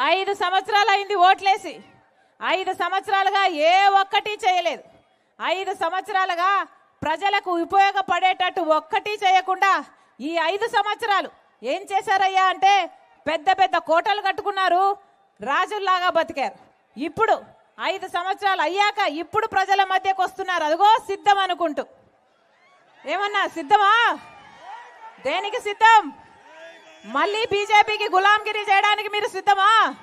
ఐదు సంవత్సరాలు అయింది ఓట్లేసి. ఐదు సంవత్సరాలుగా ఏ ఒక్కటి చేయలేదు. ఐదు సంవత్సరాలుగా ప్రజలకు ఉపయోగపడేటట్టు ఒక్కటి చేయకుండా ఈ ఐదు సంవత్సరాలు ఏం చేశారయ్యా అంటే పెద్ద పెద్ద కోటలు కట్టుకున్నారు రాజుల్లాగా బతికారు. ఇప్పుడు ఐదు సంవత్సరాలు అయ్యాక ఇప్పుడు ప్రజల మధ్యకు వస్తున్నారు. అదిగో సిద్ధం అనుకుంటూ. ఏమన్నా సిద్ధమా? దేనికి సిద్ధం? మళ్ళీ బీజేపీకి గులాంగిరి చేయడానికి మీరు సిద్ధమా?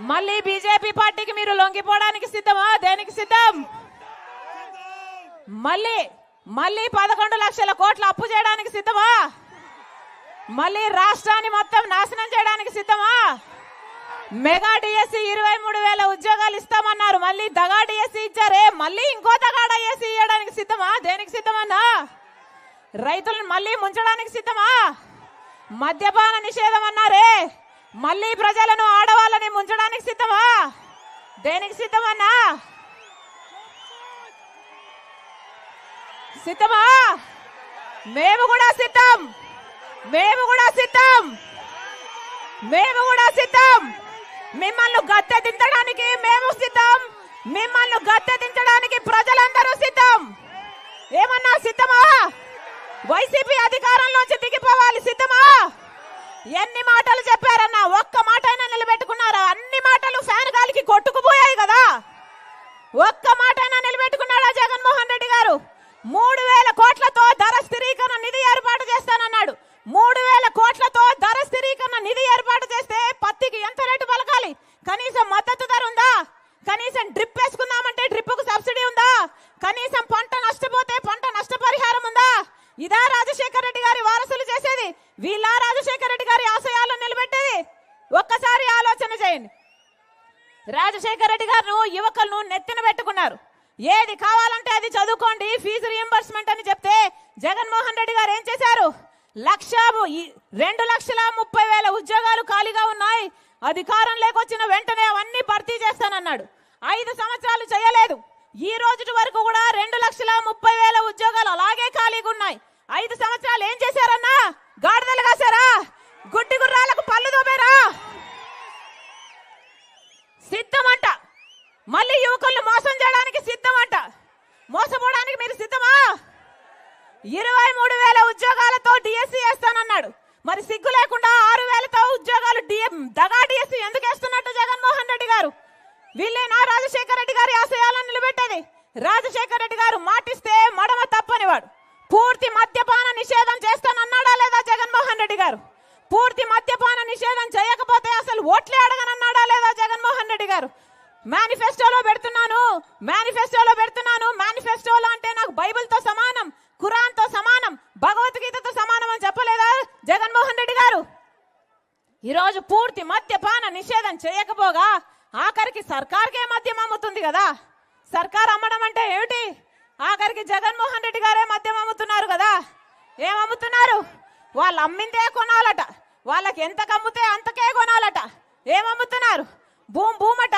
మళ్ళీ బీజేపీ పార్టీకి మీరు లొంగిపోవడానికి సిద్ధమా? దేనికి సిద్ధం? మళ్ళీ మళ్ళీ పదకొండు లక్షల కోట్లు అప్పు చేయడానికి సిద్ధమా? మళ్ళీ రాష్ట్రాన్ని మొత్తం నాశనం చేయడానికి సిద్ధమా? మెగా డిఎస్సి ఇరవై మూడు వేల ఉద్యోగాలు ఇస్తామన్నారు. మళ్ళీ దగా డిఎస్సి ఇచ్చారే. మళ్ళీ ఇంకో దగా డిఎస్సి ఇవ్వడానికి సిద్ధమా? దేనికి సిద్ధమన్నా? రైతులను మళ్ళీ ముంచడానికి సిద్ధమా? మద్యపాన నిషేధం అన్నారే. మళ్ళీ ప్రజలను ఆడవాళ్ళని ముంచడానికి సిద్ధమా? దేనికి సిద్ధమన్నా? సిద్ధమా? మేము కూడా సిద్ధం. మేము కూడా సిద్ధం. మేము కూడా సిద్ధం. మిమ్మల్ని గద్దె దించడానికి మేము సిద్ధం. మిమ్మల్ని గద్దె దించడానికి ప్రజలందరూ సిద్ధం. ఏమన్నా సిద్ధమా? వైసీపీ అధికారంలోంచి దిగిపోవాలి సిద్ధమా? ఎన్ని మాటలు చెప్పారన్నా ఒక్క మాట అయినా నిలబెట్టుకున్నారా? అన్ని మాటలు ఫ్యాన్ గాలికి కొట్టుకుపోయాయి కదా. ఒక్క ఇదా రాజశేఖర రెడ్డి గారి వారసులు చేసేది. వీళ్ళ రాజశేఖర రెడ్డి గారి ఆశయాలను నిలబెట్టేది. ఒక్కసారి ఆలోచన చేయండి. రాజశేఖర రెడ్డి గారు యువకులను నెత్తిన పెట్టుకున్నారు. ఏది కావాలంటే అది చదువుకోండి. ఫీజు రియంబర్స్మెంట్ అని చెప్తే జగన్మోహన్ రెడ్డి గారు ఏం చేశారు? లక్ష రెండు లక్షల ముప్పై వేల ఉద్యోగాలు ఖాళీగా ఉన్నాయి. అధికారం లేకొచ్చిన వెంటనే అవన్నీ భర్తీ చేస్తానన్నాడు. ఐదు సంవత్సరాలు చేయలేదు. ఈ రోజు వరకు కూడా రెండు లక్షల ముప్పై వేల ఉద్యోగాలు అలాగే ఖాళీగా ఉన్నాయి. ఐదు సంవత్సరాలు ఏం చేశారన్నా? గాడిదలు కాశారా? గుడ్డి గుర్రాలకు పళ్ళు దోమేరా? సిద్ధమంట. మళ్ళీ యువకులను మోసం చేయడానికి సిద్ధమంట. మోసపోవడానికి మీరు సిద్ధమా? ఇరవై మూడు వేల ఉద్యోగాలు డిఎస్సి వేస్తానన్నాడు మరి సిగ్గు లేకుండా ఆరు వేలతో ఉద్యోగాలు డిఎం దగా డిఎస్సి ఎందుకు వేస్తున్నట్టు జగన్మోహన్ రెడ్డి గారు వీళ్ళేనా రాజశేఖర రెడ్డి గారి ఆశయాలను నిలబెట్టేది. రాజశేఖర రెడ్డి గారు మాటిస్తే మడమ తప్పనివాడు. పూర్తి మద్యపాన నిషేధం చేస్తానన్నాడా లేదా జగన్మోహన్ రెడ్డి గారు? పూర్తి మద్యపాన నిషేధం చేయకపోతే అసలు ఓట్లే అడగనన్నాడా లేదా జగన్మోహన్ రెడ్డి గారు? మేనిఫెస్టోలో పెడుతున్నాను మేనిఫెస్టోలో పెడుతున్నాను మేనిఫెస్టోలో అంటే నాకు బైబిల్తో సమానం ఖురాన్తో సమానం భగవద్గీతతో సమానం అని చెప్పలేదా జగన్మోహన్ రెడ్డి గారు? ఈరోజు పూర్తి మద్యపాన నిషేధం చేయకపోగా ఆఖరికి సర్కార్కే మద్యం అమ్ముతుంది కదా? సర్కార్ అమ్మడం అంటే ఏమిటి? ఆఖరికి జగన్మోహన్ రెడ్డి గారే మద్యం అమ్ముతున్నారు కదా? ఏం అమ్ముతున్నారు? వాళ్ళు అమ్మిందే కొనాలట. వాళ్ళకి ఎంత కమ్ముతే అంతకే కొనాలట. ఏం అమ్ముతున్నారు? భూమ్ భూమట?